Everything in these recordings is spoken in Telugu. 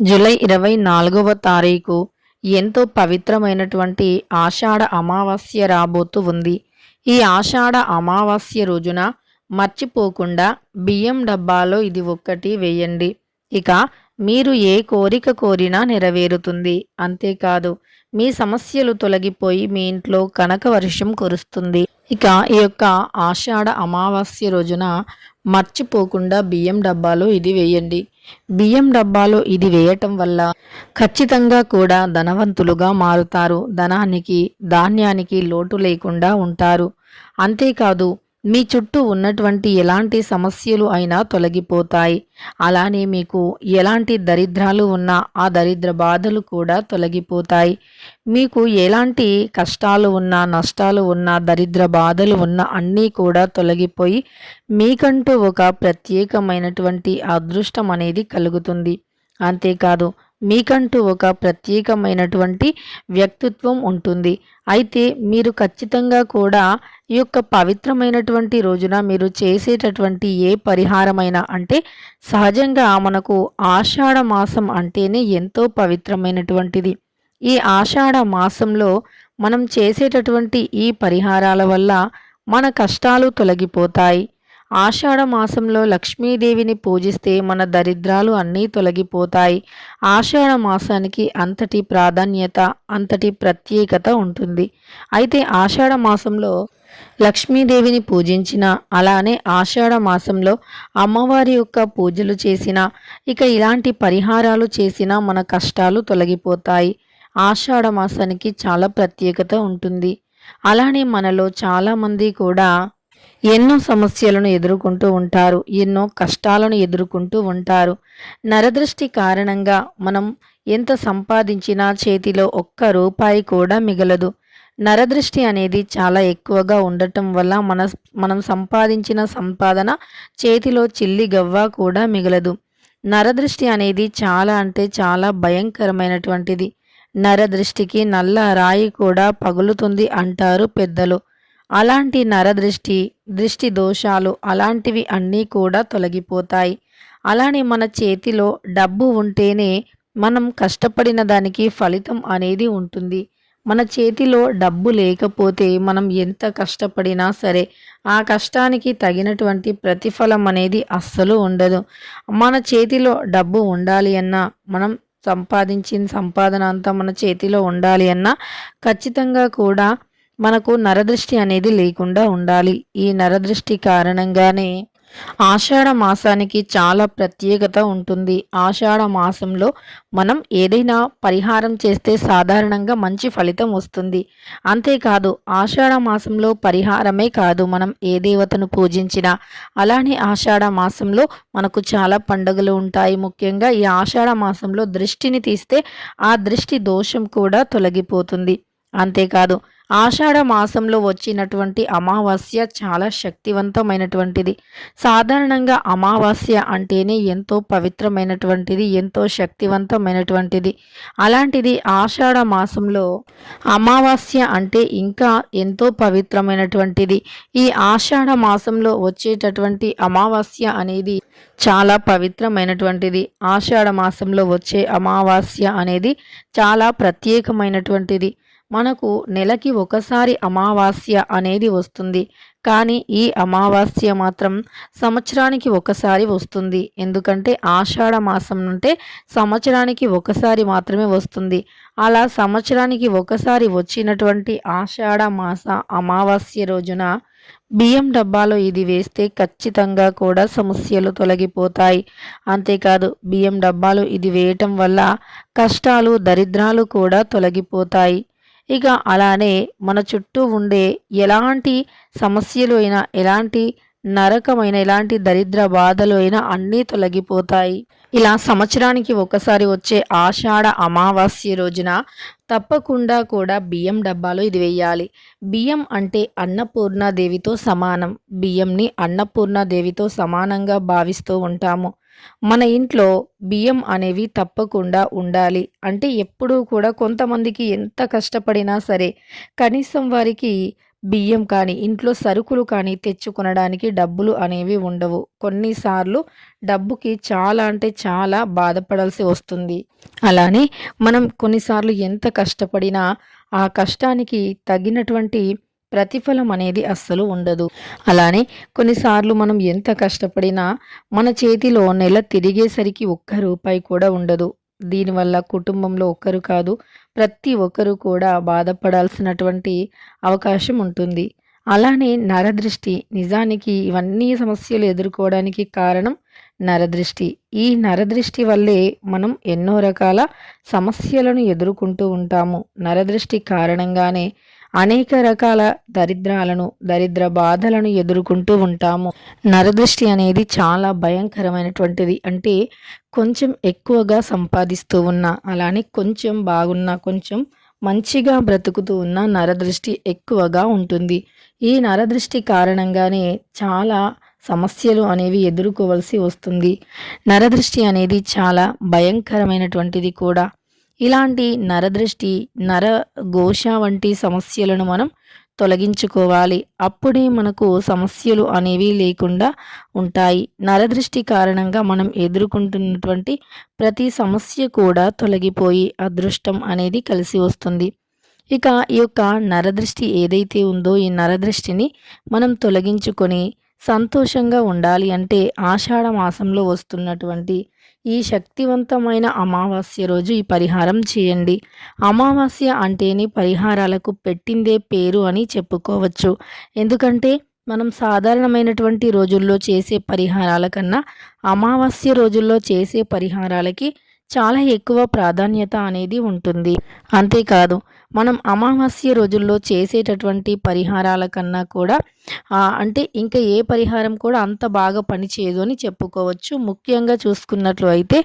జూలై ఇరవై నాలుగవ తారీఖు ఎంతో పవిత్రమైనటువంటి ఆషాఢ అమావాస్య రాబోతూ ఉంది. ఈ ఆషాఢ అమావాస్య రోజున మర్చిపోకుండా బియ్యం డబ్బాలో ఇది ఒక్కటి వేయండి. ఇక మీరు ఏ కోరిక కోరినా నెరవేరుతుంది. అంతేకాదు మీ సమస్యలు తొలగిపోయి మీ ఇంట్లో కనక వర్షం కురుస్తుంది. ఇక ఈ యొక్క ఆషాఢ అమావాస్య రోజున మర్చిపోకుండా బియ్యం డబ్బాలో ఇది వేయండి. బియ్యం డబ్బాలో ఇది వేయటం వల్ల ఖచ్చితంగా కూడా ధనవంతులుగా మారుతారు. ధనానికి ధాన్యానికి లోటు లేకుండా ఉంటారు. అంతేకాదు మీ చుట్టూ ఉన్నటువంటి ఎలాంటి సమస్యలు అయినా తొలగిపోతాయి. అలానే మీకు ఎలాంటి దరిద్రాలు ఉన్నా ఆ దరిద్ర బాధలు కూడా తొలగిపోతాయి. మీకు ఎలాంటి కష్టాలు ఉన్నా నష్టాలు ఉన్నా దరిద్ర బాధలు ఉన్నా అన్నీ కూడా తొలగిపోయి మీకంటూ ఒక ప్రత్యేకమైనటువంటి అదృష్టం అనేది కలుగుతుంది. అంతేకాదు మీకంటూ ఒక ప్రత్యేకమైనటువంటి వ్యక్తిత్వం ఉంటుంది. అయితే మీరు ఖచ్చితంగా కూడా ఈ యొక్క పవిత్రమైనటువంటి రోజున మీరు చేసేటటువంటి ఏ పరిహారమైనా అంటే సహజంగా మనకు ఆషాఢ మాసం అంటేనే ఎంతో పవిత్రమైనటువంటిది. ఈ ఆషాఢ మాసంలో మనం చేసేటటువంటి ఈ పరిహారాల వల్ల మన కష్టాలు తొలగిపోతాయి. ఆషాఢ మాసంలో లక్ష్మీదేవిని పూజిస్తే మన దరిద్రాలు అన్నీ తొలగిపోతాయి. ఆషాఢ మాసానికి అంతటి ప్రాధాన్యత అంతటి ప్రత్యేకత ఉంటుంది. అయితే ఆషాఢ మాసంలో లక్ష్మీదేవిని పూజించిన అలానే ఆషాఢ మాసంలో అమ్మవారి యొక్క పూజలు చేసిన ఇక ఇలాంటి పరిహారాలు చేసినా మన కష్టాలు తొలగిపోతాయి. ఆషాఢ మాసానికి చాలా ప్రత్యేకత ఉంటుంది. అలానే మనలో చాలామంది కూడా ఎన్నో సమస్యలను ఎదుర్కొంటూ ఉంటారు ఎన్నో కష్టాలను ఎదుర్కొంటూ ఉంటారు. నరదృష్టి కారణంగా మనం ఎంత సంపాదించినా చేతిలో ఒక్క రూపాయి కూడా మిగలదు. నరదృష్టి అనేది చాలా ఎక్కువగా ఉండటం వల్ల మన మనం సంపాదించిన సంపాదన చేతిలో చిల్లి గవ్వ కూడా మిగలదు. నరదృష్టి అనేది చాలా అంటే చాలా భయంకరమైనటువంటిది. నరదృష్టికి నల్ల రాయి కూడా పగులుతుంది అంటారు పెద్దలు. అలాంటి నరదృష్టి దృష్టి దోషాలు అలాంటివి అన్నీ కూడా తొలగిపోతాయి. అలానే మన చేతిలో డబ్బు ఉంటేనే మనం కష్టపడిన దానికి ఫలితం అనేది ఉంటుంది. మన చేతిలో డబ్బు లేకపోతే మనం ఎంత కష్టపడినా సరే ఆ కష్టానికి తగినటువంటి ప్రతిఫలం అనేది అస్సలు ఉండదు. మన చేతిలో డబ్బు ఉండాలి అన్నా మనం సంపాదించిన సంపాదన అంతా మన చేతిలో ఉండాలి అన్నా ఖచ్చితంగా కూడా మనకు నరదృష్టి అనేది లేకుండా ఉండాలి. ఈ నరదృష్టి కారణంగానే ఆషాఢ మాసానికి చాలా ప్రత్యేకత ఉంటుంది. ఆషాఢ మాసంలో మనం ఏదైనా పరిహారం చేస్తే సాధారణంగా మంచి ఫలితం వస్తుంది. అంతేకాదు ఆషాఢ మాసంలో పరిహారమే కాదు మనం ఏ దేవతను పూజించినా. అలానే ఆషాఢ మాసంలో మనకు చాలా పండుగలు ఉంటాయి. ముఖ్యంగా ఈ ఆషాఢ మాసంలో దృష్టిని తీస్తే ఆ దృష్టి దోషం కూడా తొలగిపోతుంది. అంతేకాదు ఆషాఢ మాసంలో వచ్చినటువంటి అమావాస్య చాలా శక్తివంతమైనటువంటిది. సాధారణంగా అమావాస్య అంటేనే ఎంతో పవిత్రమైనటువంటిది ఎంతో శక్తివంతమైనటువంటిది. అలాంటిది ఆషాఢ మాసంలో అమావాస్య అంటే ఇంకా ఎంతో పవిత్రమైనటువంటిది. ఈ ఆషాఢ మాసంలో వచ్చేటటువంటి అమావాస్య అనేది చాలా పవిత్రమైనటువంటిది. ఆషాఢ మాసంలో వచ్చే అమావాస్య అనేది చాలా ప్రత్యేకమైనటువంటిది. మనకు నెలకి ఒకసారి అమావాస్య అనేది వస్తుంది. కానీ ఈ అమావాస్య మాత్రం సంవత్సరానికి ఒకసారి వస్తుంది. ఎందుకంటే ఆషాఢ మాసం అంటే సంవత్సరానికి ఒకసారి మాత్రమే వస్తుంది. అలా సంవత్సరానికి ఒకసారి వచ్చినటువంటి ఆషాఢ మాస అమావాస్య రోజున బియ్యం డబ్బాలో ఇది వేస్తే ఖచ్చితంగా కూడా సమస్యలు తొలగిపోతాయి. అంతేకాదు బియ్యం డబ్బాలో ఇది వేయటం వల్ల కష్టాలు దరిద్రాలు కూడా తొలగిపోతాయి. ఇక అలానే మన చుట్టూ ఉండే ఎలాంటి సమస్యలు అయినా ఎలాంటి నరకమైన ఎలాంటి దరిద్ర బాధలు అయినా అన్నీ తొలగిపోతాయి. ఇలా సంవత్సరానికి ఒకసారి వచ్చే ఆషాఢ అమావాస్య రోజున తప్పకుండా కూడా బియ్యం డబ్బాలో ఇది వేయాలి. బియ్యం అంటే అన్నపూర్ణాదేవితో సమానం. బియ్యంని అన్నపూర్ణాదేవితో సమానంగా భావిస్తూ ఉంటాము. మన ఇంట్లో బియ్యం అనేవి తప్పకుండా ఉండాలి. అంటే ఎప్పుడూ కూడా కొంతమందికి ఎంత కష్టపడినా సరే కనీసం వారికి బియ్యం కానీ ఇంట్లో సరుకులు కానీ తెచ్చుకొనడానికి డబ్బులు అనేవి ఉండవు. కొన్నిసార్లు డబ్బుకి చాలా అంటే చాలా బాధపడాల్సి వస్తుంది. అలానే మనం కొన్నిసార్లు ఎంత కష్టపడినా ఆ కష్టానికి తగినటువంటి ప్రతిఫలం అనేది అస్సలు ఉండదు. అలానే కొన్నిసార్లు మనం ఎంత కష్టపడినా మన చేతిలో నెల తిరిగేసరికి ఒక్క రూపాయి కూడా ఉండదు. దీనివల్ల కుటుంబంలో ఒక్కరు కాదు ప్రతి ఒక్కరు కూడా బాధపడాల్సినటువంటి అవకాశం ఉంటుంది. అలానే నరదృష్టి నిజానికి ఇవన్నీ సమస్యలు ఎదుర్కోవడానికి కారణం నరదృష్టి. ఈ నరదృష్టి వల్లే మనం ఎన్నో రకాల సమస్యలను ఎదుర్కొంటూ ఉంటాము. నరదృష్టి కారణంగానే అనేక రకాల దరిద్రాలను దరిద్ర బాధలను ఎదుర్కొంటూ ఉంటాము. నరదృష్టి అనేది చాలా భయంకరమైనటువంటిది. అంటే కొంచెం ఎక్కువగా సంపాదిస్తూ ఉన్నా అలానే కొంచెం బాగున్నా కొంచెం మంచిగా బ్రతుకుతూ ఉన్న నరదృష్టి ఎక్కువగా ఉంటుంది. ఈ నరదృష్టి కారణంగానే చాలా సమస్యలు అనేవి ఎదుర్కోవలసి వస్తుంది. నరదృష్టి అనేది చాలా భయంకరమైనటువంటిది కూడా. ఇలాంటి నరదృష్టి నర ఘోష వంటి సమస్యలను మనం తొలగించుకోవాలి. అప్పుడే మనకు సమస్యలు అనేవి లేకుండా ఉంటాయి. నరదృష్టి కారణంగా మనం ఎదుర్కొంటున్నటువంటి ప్రతి సమస్య కూడా తొలగిపోయి అదృష్టం అనేది కలిసి వస్తుంది. ఇక ఈ యొక్క నరదృష్టి ఏదైతే ఉందో ఈ నరదృష్టిని మనం తొలగించుకొని సంతోషంగా ఉండాలి అంటే ఆషాఢ మాసంలో వస్తున్నటువంటి ఈ శక్తివంతమైన అమావాస్య రోజు ఈ పరిహారం చేయండి. అమావాస్య అంటేనే పరిహారాలకు పెట్టిందే పేరు అని చెప్పుకోవచ్చు. ఎందుకంటే మనం సాధారణమైనటువంటి రోజుల్లో చేసే పరిహారాల కన్నా అమావాస్య రోజుల్లో చేసే పరిహారాలకి చాలా ఎక్కువ ప్రాధాన్యత అనేది ఉంటుంది. అంతేకాదు మనం అమావాస్య రోజుల్లో చేసేటటువంటి పరిహారాల కన్నా కూడా అంటే ఇంకా ఏ పరిహారం కూడా అంత బాగా పనిచేయదు అని చెప్పుకోవచ్చు. ముఖ్యంగా చూసుకున్నట్లు అయితే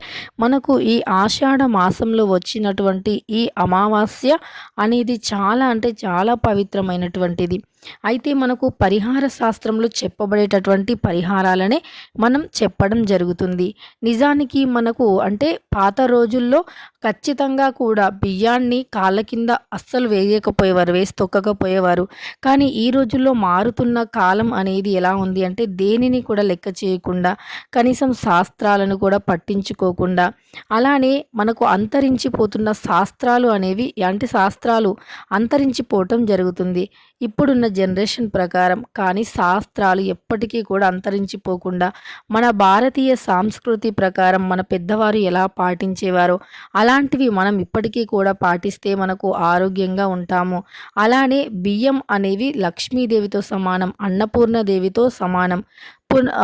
మనకు ఈ ఆషాఢ మాసంలో వచ్చినటువంటి ఈ అమావాస్య అనేది చాలా అంటే చాలా పవిత్రమైనటువంటిది. అయితే మనకు పరిహార శాస్త్రంలో చెప్పబడేటటువంటి పరిహారాలనే మనం చెప్పడం జరుగుతుంది. నిజానికి మనకు అంటే పాత రోజుల్లో ఖచ్చితంగా కూడా బియ్యాన్ని కాళ్ళ కింద అస్సలు వేయకపోయేవారు వేసి తొక్కకపోయేవారు. కానీ ఈ రోజుల్లో మారుతున్న కాలం అనేది ఎలా ఉంది అంటే దేనిని కూడా లెక్క చేయకుండా కనీసం శాస్త్రాలను కూడా పట్టించుకోకుండా అలానే మనకు అంతరించిపోతున్న శాస్త్రాలు అనేవి అంటే శాస్త్రాలు అంతరించిపోవటం జరుగుతుంది. ఇప్పుడున్న జనరేషన్ ప్రకారం కానీ శాస్త్రాలు ఎప్పటికీ కూడా అంతరించిపోకుండా మన భారతీయ సాంస్కృతి ప్రకారం మన పెద్దవారు ఎలా పాటించేవారో అలాంటివి మనం ఇప్పటికీ కూడా పాటిస్తే మనకు ఆరోగ్యంగా ఉంటాము. అలానే బియ్యం అనేవి లక్ష్మీదేవితో సమానం అన్నపూర్ణదేవితో సమానం.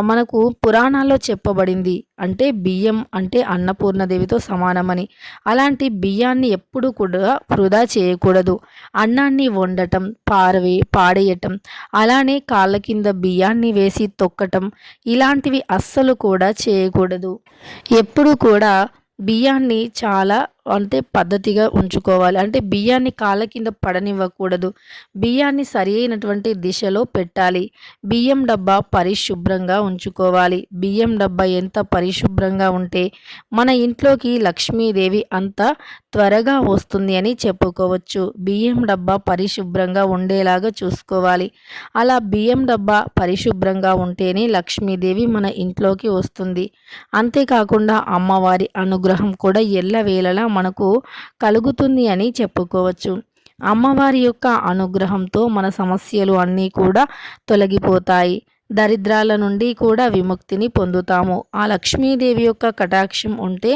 మనకు పురాణాల్లో చెప్పబడింది అంటే బియ్యం అంటే అన్నపూర్ణదేవితో సమానమని. అలాంటి బియ్యాన్ని ఎప్పుడు కూడా వృధా చేయకూడదు. అన్నాన్ని వండటం పారవే పాడేయటం అలానే కాళ్ళ కింద బియ్యాన్ని వేసి తొక్కటం ఇలాంటివి అస్సలు కూడా చేయకూడదు. ఎప్పుడు కూడా బియ్యాన్ని చాలా అంటే పద్ధతిగా ఉంచుకోవాలి. అంటే బియ్యాన్ని కాళ్ళ కింద పడనివ్వకూడదు. బియ్యాన్ని సరి అయినటువంటి దిశలో పెట్టాలి. బియ్యం డబ్బా పరిశుభ్రంగా ఉంచుకోవాలి. బియ్యం డబ్బా ఎంత పరిశుభ్రంగా ఉంటే మన ఇంట్లోకి లక్ష్మీదేవి అంత త్వరగా వస్తుంది అని చెప్పుకోవచ్చు. బియ్యం డబ్బా పరిశుభ్రంగా ఉండేలాగా చూసుకోవాలి. అలా బియ్యం డబ్బా పరిశుభ్రంగా ఉంటేనే లక్ష్మీదేవి మన ఇంట్లోకి వస్తుంది. అంతేకాకుండా అమ్మవారి అనుగ్రహం కూడా ఎల్లవేళలా మనకు కలుగుతుంది అని చెప్పుకోవచ్చు. అమ్మవారి యొక్క అనుగ్రహంతో మన సమస్యలు అన్నీ కూడా తొలగిపోతాయి. దరిద్రాల నుండి కూడా విముక్తిని పొందుతాము. ఆ లక్ష్మీదేవి యొక్క కటాక్షం ఉంటే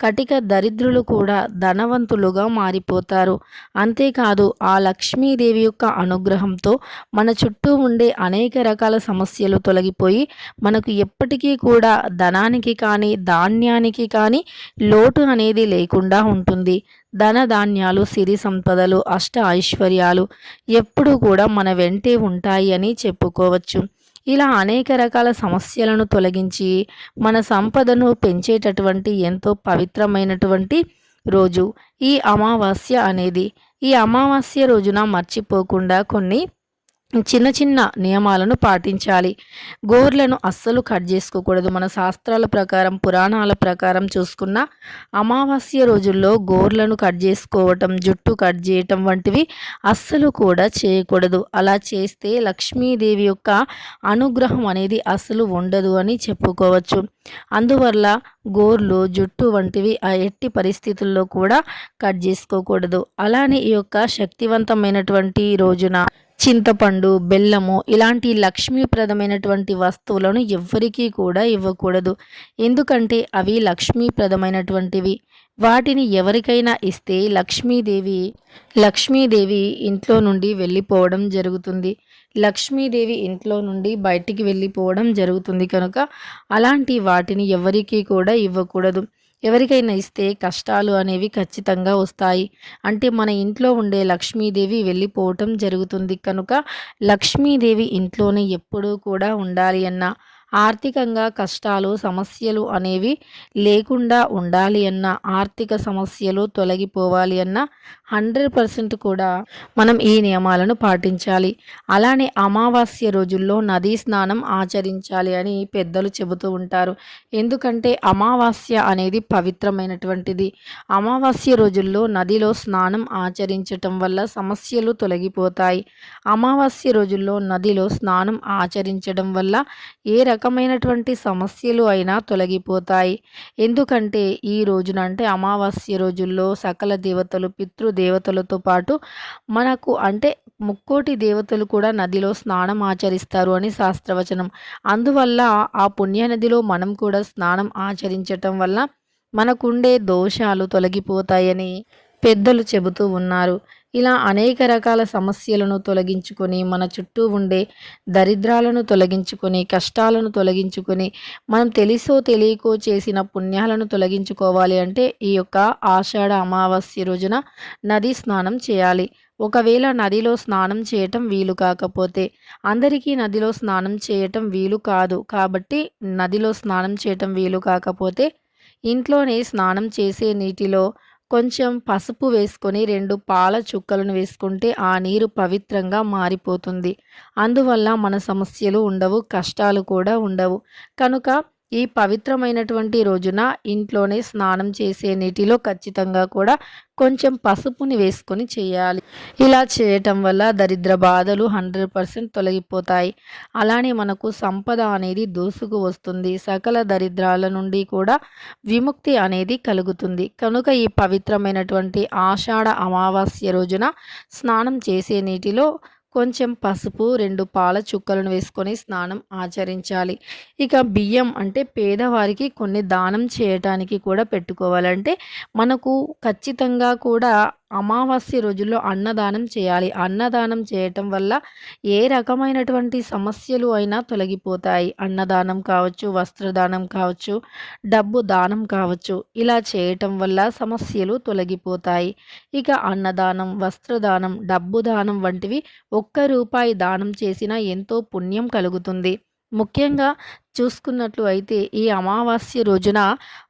కటిక దరిద్రులు కూడా ధనవంతులుగా మారిపోతారు. అంతేకాదు ఆ లక్ష్మీదేవి యొక్క అనుగ్రహంతో మన చుట్టూ ఉండే అనేక రకాల సమస్యలు తొలగిపోయి మనకు ఎప్పటికీ కూడా ధనానికి కానీ ధాన్యానికి కానీ లోటు అనేది లేకుండా ఉంటుంది. ధన ధాన్యాలు సిరి సంపదలు అష్ట ఐశ్వర్యాలు ఎప్పుడూ కూడా మన వెంటే ఉంటాయి అని చెప్పుకోవచ్చు. ఇలా అనేక రకాల సమస్యలను తొలగించి మన సంపదను పెంచేటటువంటి ఎంతో పవిత్రమైనటువంటి రోజు. ఈ అమావాస్య అనేది ఈ అమావాస్య రోజున మర్చిపోకుండా కొన్ని చిన్న చిన్న నియమాలను పాటించాలి. గోర్లను అస్సలు కట్ చేసుకోకూడదు. మన శాస్త్రాల ప్రకారం పురాణాల ప్రకారం చూసుకున్న అమావాస్య రోజుల్లో గోర్లను కట్ చేసుకోవటం జుట్టు కట్ చేయటం వంటివి అస్సలు కూడా చేయకూడదు. అలా చేస్తే లక్ష్మీదేవి యొక్క అనుగ్రహం అనేది అస్సలు ఉండదు అని చెప్పుకోవచ్చు. అందువల్ల గోర్లు జుట్టు వంటివి ఆ ఎట్టి పరిస్థితుల్లో కూడా కట్ చేసుకోకూడదు. అలానే ఈ యొక్క శక్తివంతమైనటువంటి రోజున చింతపండు బెల్లము ఇలాంటి లక్ష్మీప్రదమైనటువంటి వస్తువులను ఎవ్వరికీ కూడా ఇవ్వకూడదు. ఎందుకంటే అవి లక్ష్మీప్రదమైనటువంటివి. వాటిని ఎవరికైనా ఇస్తే లక్ష్మీదేవి లక్ష్మీదేవి ఇంట్లో నుండి వెళ్ళిపోవడం జరుగుతుంది. లక్ష్మీదేవి ఇంట్లో నుండి బయటికి వెళ్ళిపోవడం జరుగుతుంది కనుక అలాంటి వాటిని ఎవరికీ కూడా ఇవ్వకూడదు. ఎవరికైనా ఇస్తే కష్టాలు అనేవి ఖచ్చితంగా వస్తాయి. అంటే మన ఇంట్లో ఉండే లక్ష్మీదేవి వెళ్ళిపోవటం జరుగుతుంది. కనుక లక్ష్మీదేవి ఇంట్లోనే ఎప్పుడూ కూడా ఉండాలి అన్న. ఆర్థికంగా కష్టాలు సమస్యలు అనేవి లేకుండా ఉండాలి అన్న ఆర్థిక సమస్యలు తొలగిపోవాలి అన్న హండ్రెడ్ పర్సెంట్ కూడా మనం ఈ నియమాలను పాటించాలి. అలానే అమావాస్య రోజుల్లో నదీ స్నానం ఆచరించాలి అని పెద్దలు చెబుతూ ఉంటారు. ఎందుకంటే అమావాస్య అనేది పవిత్రమైనటువంటిది. అమావాస్య రోజుల్లో నదిలో స్నానం ఆచరించటం వల్ల సమస్యలు తొలగిపోతాయి. అమావాస్య రోజుల్లో నదిలో స్నానం ఆచరించడం వల్ల ఏ రకం రకమైనటువంటి సమస్యలు అయినా తొలగిపోతాయి. ఎందుకంటే ఈ రోజున అంటే అమావాస్య రోజుల్లో సకల దేవతలు పితృ దేవతలతో పాటు మనకు అంటే ముక్కోటి దేవతలు కూడా నదిలో స్నానం ఆచరిస్తారు అని శాస్త్రవచనం. అందువల్ల ఆ పుణ్యనదిలో మనం కూడా స్నానం ఆచరించటం వల్ల మనకుండే దోషాలు తొలగిపోతాయని పెద్దలు చెబుతూ ఉన్నారు. ఇలా అనేక రకాల సమస్యలను తొలగించుకొని మన చుట్టూ ఉండే దరిద్రాలను తొలగించుకొని కష్టాలను తొలగించుకొని మనం తెలిసో తెలియకో చేసిన పుణ్యాలను తొలగించుకోవాలి అంటే ఈ యొక్క ఆషాఢ అమావాస్య రోజున నది స్నానం చేయాలి. ఒకవేళ నదిలో స్నానం చేయటం వీలు కాకపోతే అందరికీ నదిలో స్నానం చేయటం వీలు కాదు. కాబట్టి నదిలో స్నానం చేయటం వీలు కాకపోతే ఇంట్లోనే స్నానం చేసే నీటిలో కొంచెం పసుపు వేసుకొని రెండు పాల చుక్కలను వేసుకుంటే ఆ నీరు పవిత్రంగా మారిపోతుంది. అందువల్ల మన సమస్యలు ఉండవు కష్టాలు కూడా ఉండవు. కనుక ఈ పవిత్రమైనటువంటి రోజున ఇంట్లోనే స్నానం చేసే నీటిలో ఖచ్చితంగా కూడా కొంచెం పసుపుని వేసుకొని చేయాలి. ఇలా చేయటం వల్ల దరిద్ర బాధలు హండ్రెడ్ పర్సెంట్ తొలగిపోతాయి. అలానే మనకు సంపద అనేది దూసుకు వస్తుంది. సకల దరిద్రాల నుండి కూడా విముక్తి అనేది కలుగుతుంది. కనుక ఈ పవిత్రమైనటువంటి ఆషాఢ అమావాస్య రోజున స్నానం చేసే నీటిలో కొంచెం పసుపు రెండు పాల చుక్కలను వేసుకొని స్నానం ఆచరించాలి. ఇక బియ్యం అంటే పేదవారికి కొన్ని దానం చేయటానికి కూడా పెట్టుకోవాలంటే మనకు ఖచ్చితంగా కూడా అమావాస్య రోజుల్లో అన్నదానం చేయాలి. అన్నదానం చేయటం వల్ల ఏ రకమైనటువంటి సమస్యలు అయినా తొలగిపోతాయి. అన్నదానం కావచ్చు వస్త్రదానం కావచ్చు డబ్బు దానం కావచ్చు. ఇలా చేయటం వల్ల సమస్యలు తొలగిపోతాయి. ఇక అన్నదానం వస్త్రదానం డబ్బు దానం వంటివి ఒక్క రూపాయి దానం చేసినా ఎంతో పుణ్యం కలుగుతుంది. ముఖ్యంగా చూసుకున్నట్లు అయితే ఈ అమావాస్య రోజున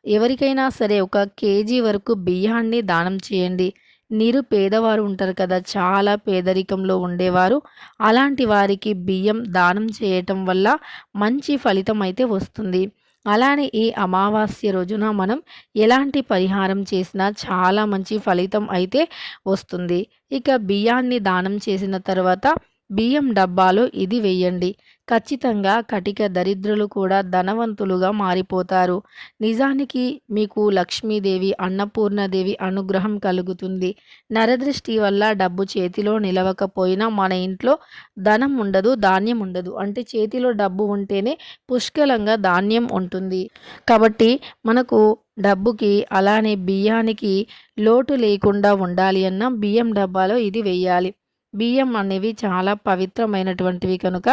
ఎవరికైనా సరే ఒక కేజీ వరకు బియ్యాన్ని దానం చేయండి. నిరు పేదవారు ఉంటారు కదా చాలా పేదరికంలో ఉండేవారు. అలాంటి వారికి బియ్యం దానం చేయటం వల్ల మంచి ఫలితం అయితే వస్తుంది. అలానే ఈ అమావాస్య రోజున మనం ఎలాంటి పరిహారం చేసినా చాలా మంచి ఫలితం అయితే వస్తుంది. ఇక బియ్యాన్ని దానం చేసిన తర్వాత బియ్యం డబ్బాలో ఇది వేయండి. ఖచ్చితంగా కటిక దరిద్రులు కూడా ధనవంతులుగా మారిపోతారు. నిజానికి మీకు లక్ష్మీదేవి అన్నపూర్ణదేవి అనుగ్రహం కలుగుతుంది. నరదృష్టి వల్ల డబ్బు చేతిలో నిలవకపోయినా మన ఇంట్లో ధనం ఉండదు ధాన్యం ఉండదు. అంటే చేతిలో డబ్బు ఉంటేనే పుష్కలంగా ధాన్యం ఉంటుంది. కాబట్టి మనకు డబ్బుకి అలానే బియ్యానికి లోటు లేకుండా ఉండాలి అన్న బియ్యం డబ్బాలో ఇది వెయ్యాలి బియ్యం అనేవి చాలా పవిత్రమైనటువంటివి కనుక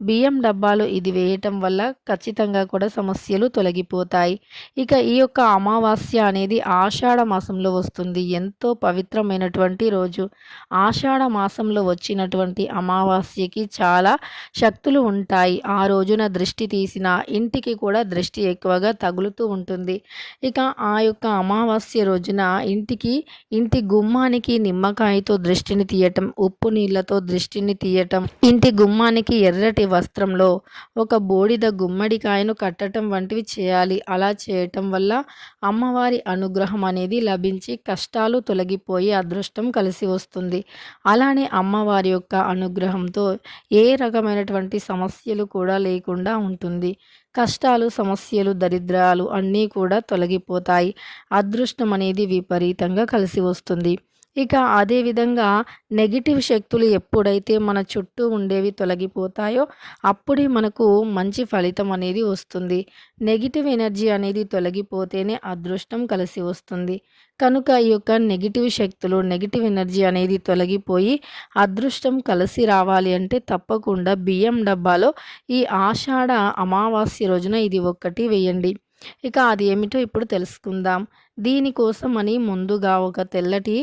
బియ్యం డబ్బాలు ఇది వేయటం వల్ల ఖచ్చితంగా కూడా సమస్యలు తొలగిపోతాయి. ఇక ఈ యొక్క అమావాస్య అనేది ఆషాఢ మాసంలో వస్తుంది. ఎంతో పవిత్రమైనటువంటి రోజు. ఆషాఢ మాసంలో వచ్చినటువంటి అమావాస్యకి చాలా శక్తులు ఉంటాయి. ఆ రోజున దృష్టి తీసిన ఇంటికి కూడా దృష్టి ఎక్కువగా తగులుతూ ఉంటుంది. ఇక ఆ యొక్క అమావాస్య రోజున ఇంటికి ఇంటి గుమ్మానికి నిమ్మకాయతో దృష్టిని తీయటం ఉప్పు నీళ్ళతో దృష్టిని తీయటం ఇంటి గుమ్మానికి ఎర్రటి వస్త్రంలో ఒక బూడిద గుమ్మడికాయను కట్టడం వంటివి చేయాలి. అలా చేయటం వల్ల అమ్మవారి అనుగ్రహం అనేది లభించి కష్టాలు తొలగిపోయి అదృష్టం కలిసి వస్తుంది. అలానే అమ్మవారి యొక్క అనుగ్రహంతో ఏ రకమైనటువంటి సమస్యలు కూడా లేకుండా ఉంటుంది. కష్టాలు సమస్యలు దరిద్రాలు అన్నీ కూడా తొలగిపోతాయి. అదృష్టం అనేది విపరీతంగా కలిసి వస్తుంది. ఇక అదేవిధంగా నెగిటివ్ శక్తులు ఎప్పుడైతే మన చుట్టూ ఉండేవి తొలగిపోతాయో అప్పుడే మనకు మంచి ఫలితం అనేది వస్తుంది. నెగిటివ్ ఎనర్జీ అనేది తొలగిపోతేనే అదృష్టం కలిసి వస్తుంది. కనుక ఈ యొక్క నెగిటివ్ శక్తులు నెగిటివ్ ఎనర్జీ అనేది తొలగిపోయి అదృష్టం కలిసి రావాలి అంటే తప్పకుండా బియ్యం డబ్బాలో ఈ ఆషాఢ అమావాస్య రోజున ఇది ఒక్కటి వేయండి. ఇక అది ఏమిటో ఇప్పుడు తెలుసుకుందాం. దీనికోసం అని ముందుగా ఒక తెల్లటి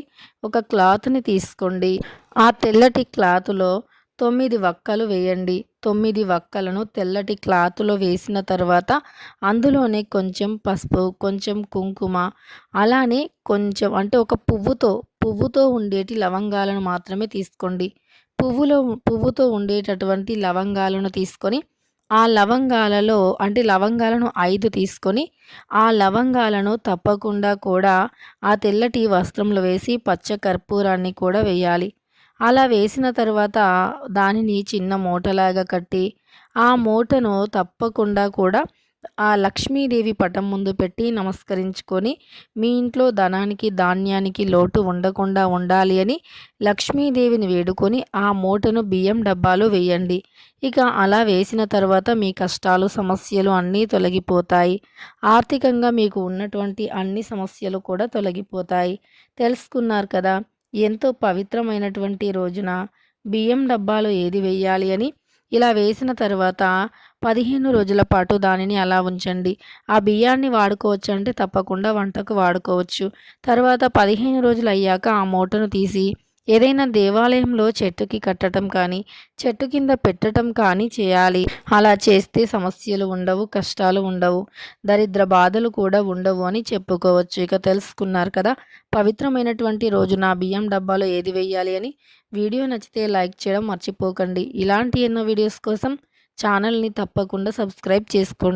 ఒక క్లాత్ని తీసుకోండి. ఆ తెల్లటి క్లాత్లో తొమ్మిది వక్కలు వేయండి. తొమ్మిది వక్కలను తెల్లటి క్లాత్లో వేసిన తర్వాత అందులోనే కొంచెం పసుపు కొంచెం కుంకుమ అలానే కొంచెం అంటే ఒక పువ్వుతో పువ్వుతో ఉండేటి లవంగాలను మాత్రమే తీసుకోండి. పువ్వులో పువ్వుతో ఉండేటటువంటి లవంగాలను తీసుకొని ఆ లవంగాలలో అంటే లవంగాలను ఐదు తీసుకొని ఆ లవంగాలను తప్పకుండా కూడా ఆ తెల్లటి వస్త్రంలో వేసి పచ్చ కర్పూరాన్ని కూడా వేయాలి. అలా వేసిన తర్వాత దానిని చిన్న మూటలాగా కట్టి ఆ మూటను తప్పకుండా కూడా ఆ లక్ష్మీదేవి పటం ముందు పెట్టి నమస్కరించుకొని మీ ఇంట్లో ధనానికి ధాన్యానికి లోటు ఉండకుండా ఉండాలి అని లక్ష్మీదేవిని వేడుకొని ఆ మూటను బియ్యం డబ్బాలో వేయండి. ఇక అలా వేసిన తర్వాత మీ కష్టాలు సమస్యలు అన్నీ తొలగిపోతాయి. ఆర్థికంగా మీకు ఉన్నటువంటి అన్ని సమస్యలు కూడా తొలగిపోతాయి. తెలుసుకున్నారు కదా ఎంతో పవిత్రమైనటువంటి రోజున బియ్యం డబ్బాలో ఏది వేయాలి అని ఇలా వేసిన తర్వాత పదిహేను రోజుల పాటు దానిని అలా ఉంచండి. ఆ బియ్యాన్ని వాడుకోవచ్చు అంటే తప్పకుండా వంటకు వాడుకోవచ్చు. తర్వాత పదిహేను రోజులు అయ్యాక ఆ మూటను తీసి ఏదైనా దేవాలయంలో చెట్టుకి కట్టడం కానీ చెట్టు కింద పెట్టడం కానీ చేయాలి. అలా చేస్తే సమస్యలు ఉండవు కష్టాలు ఉండవు. దరిద్ర బాధలు కూడా ఉండవు అని చెప్పుకోవచ్చు. ఇక తెలుసుకున్నారు కదా పవిత్రమైనటువంటి రోజు నా బియ్యం డబ్బాలో ఏది వేయాలి అని. వీడియో నచ్చితే లైక్ చేయడం మర్చిపోకండి. ఇలాంటి ఎన్నో వీడియోస్ కోసం ఛానల్ని తప్పకుండా సబ్స్క్రైబ్ చేసుకోండి.